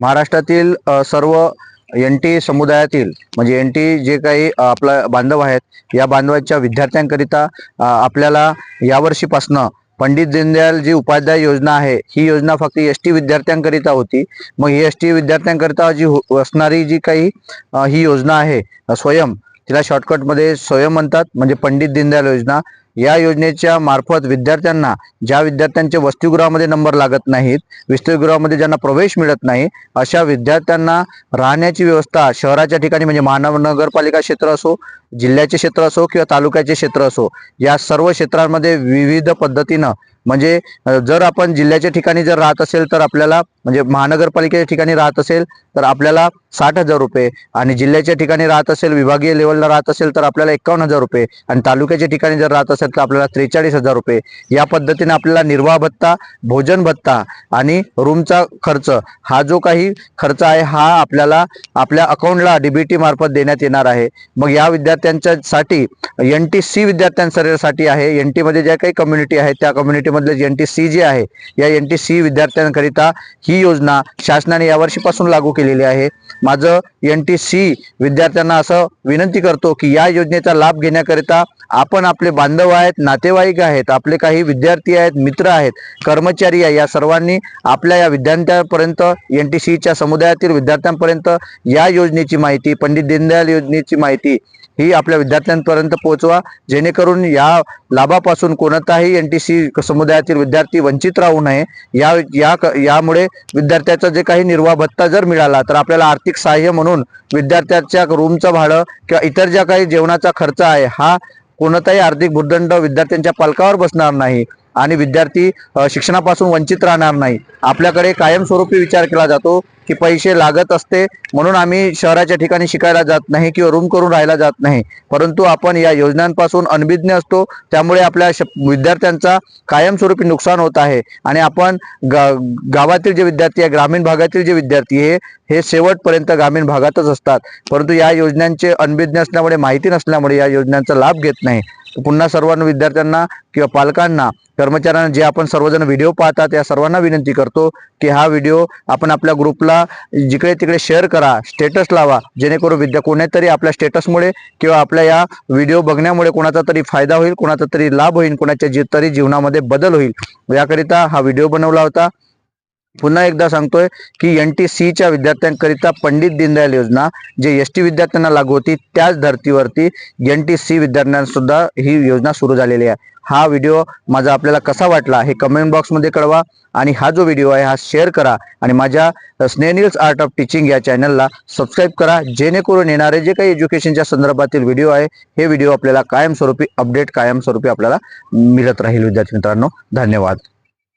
महाराष्ट्रातील सर्व N T समुदायातील म्हणजे एन टी जे काही आपला बांधव आहेत या बांधवांच्या विद्यार्थ्यांकरिता आपल्याला यावर्षीपासनं पंडित दीनदयाल जी उपाध्याय योजना आहे ही योजना फक्त एस टी विद्यार्थ्यांकरिता होती. मग ही एस टी विद्यार्थ्यांकरिता जी हो, असणारी जी काही ही योजना आहे स्वयं तिला शॉर्टकटमध्ये स्वयं म्हणतात म्हणजे पंडित दीनदयाल योजना या योजनेच्या मार्फत विद्यार्थ्यांना ज्या विद्यार्थ्यांचे वसतिगृहामध्ये नंबर लागत नाहीत वसतिगृहामध्ये ज्यांना प्रवेश मिळत नाही अशा विद्यार्थ्यांना राहण्याची व्यवस्था शहराच्या ठिकाणी म्हणजे महानगरपालिका क्षेत्र असो जिल्ह्याचे क्षेत्र असो किंवा तालुक्याचे क्षेत्र असो या सर्व क्षेत्रांमध्ये विविध पद्धतीनं म्हणजे जर आपण जिल्ह्याच्या ठिकाणी जर राहत असेल तर आपल्याला म्हणजे महानगरपालिकेच्या ठिकाणी राहत असेल तर आपल्याला साठ हजार रुपये आणि जिल्ह्याच्या ठिकाणी राहत असेल विभागीय लेवलला राहत असेल तर आपल्याला एकावन्न हजार रुपये आणि तालुक्याच्या ठिकाणी जर राहत असेल तर आपल्याला त्रेचाळीस हजार रुपये. या पद्धतीने आपल्याला निर्वाह भत्ता भोजन भत्ता आणि रूमचा खर्च हा जो काही खर्च आहे हा आपल्याला आपल्या अकाउंटला डीबीटी मार्फत देण्यात येणार आहे. मग या विद्यार्थी विद्यार्थ्यांच्यासाठी एन टी सी विद्यार्थ्यांसाठी आहे. एन टीमध्ये ज्या काही कम्युनिटी आहेत त्या कम्युनिटीमधले एन टी सी जे आहे या एन टी सी विद्यार्थ्यांकरिता ही योजना शासनाने यावर्षीपासून लागू केलेली आहे. माझं एन टी सी विद्यार्थ्यांना असं विनंती करतो की या योजनेचा लाभ घेण्याकरिता आपण आपले बांधव आहेत नातेवाईक आहेत आपले काही विद्यार्थी आहेत मित्र आहेत कर्मचारी आहे या सर्वांनी आपल्या या विद्यार्थ्यांपर्यंत एन टी सीच्या समुदायातील विद्यार्थ्यांपर्यंत या योजनेची माहिती पंडित दीनदयाल योजनेची माहिती ही ही आपल्या विद्यार्थ्यांपर्यंत पोहोचवा जेणेकरून या लाभापासून कोणताही एन टी सी समुदायातील विद्यार्थी वंचित राहू नये. या या यामुळे विद्यार्थ्याचा जे काही निर्वाह भत्ता जर मिळाला तर आपल्याला आर्थिक सहाय्य म्हणून विद्यार्थ्याच्या रूमचं भाडं किंवा इतर ज्या काही जेवणाचा खर्च आहे हा कोणताही आर्थिक भूर्दंड विद्यार्थ्यांच्या पालकावर बसणार नाही. आणि विद्यार्थी शिक्षणापासून वंचित राहणार नाही. आपल्याकडे कायमस्वरूपी विचार केला जातो की पैसे लागत असते म्हणून आम्ही शहराच्या ठिकाणी शिकायला जात नाही किंवा रूम करून राहायला जात नाही. परंतु आपण या योजनांपासून अनभिज्ञ असतो त्यामुळे आपल्या श- विद्यार्थ्यांचा कायमस्वरूपी नुकसान होत आहे. आणि आपण गा गावातील जे विद्यार्थी आहे ग्रामीण भागातील जे विद्यार्थी आहे हे शेवटपर्यंत ग्रामीण भागातच असतात. परंतु या योजनांचे अनभिज्ञ असल्यामुळे माहिती नसल्यामुळे या योजनांचा लाभ घेत नाही. पुन्हा सर्वांना विद्यार्थ्यांना किंवा पालकांना कर्मचाऱ्यांना जे आपण सर्वजण व्हिडिओ पाहतात या सर्वांना विनंती करतो की हा व्हिडिओ आपण आपल्या ग्रुपला जिकडे तिकडे शेअर करा स्टेटस लावा जेणेकरून विद्या कोणीतरी आपल्या स्टेटसमुळे किंवा आपल्या या व्हिडिओ बघण्यामुळे कोणाचा तरी फायदा होईल कोणाचा तरी लाभ होईल कोणाच्या जी तरी जीवनामध्ये बदल होईल. याकरिता हा व्हिडिओ बनवला होता. पुन्हा एकदा सांगतोय की एन टी सीच्या विद्यार्थ्यांकरिता पंडित दीनदयाल योजना जे एस टी विद्यार्थ्यांना लागू होती त्याच धर्तीवरती एन टी सी विद्यार्थ्यांसुद्धा ही योजना सुरू झालेली आहे. हा व्हिडिओ माझा आपल्याला कसा वाटला हे कमेंट बॉक्समध्ये कळवा आणि हा जो व्हिडिओ आहे हा शेअर करा आणि माझ्या स्नेनिल्स आर्ट ऑफ टीचिंग या चॅनलला सबस्क्राईब करा जेणेकरून येणारे जे काही एज्युकेशनच्या संदर्भातील व्हिडिओ आहे हे व्हिडिओ आपल्याला कायमस्वरूपी अपडेट कायमस्वरूपी आपल्याला मिळत राहील. विद्यार्थी मित्रांनो धन्यवाद.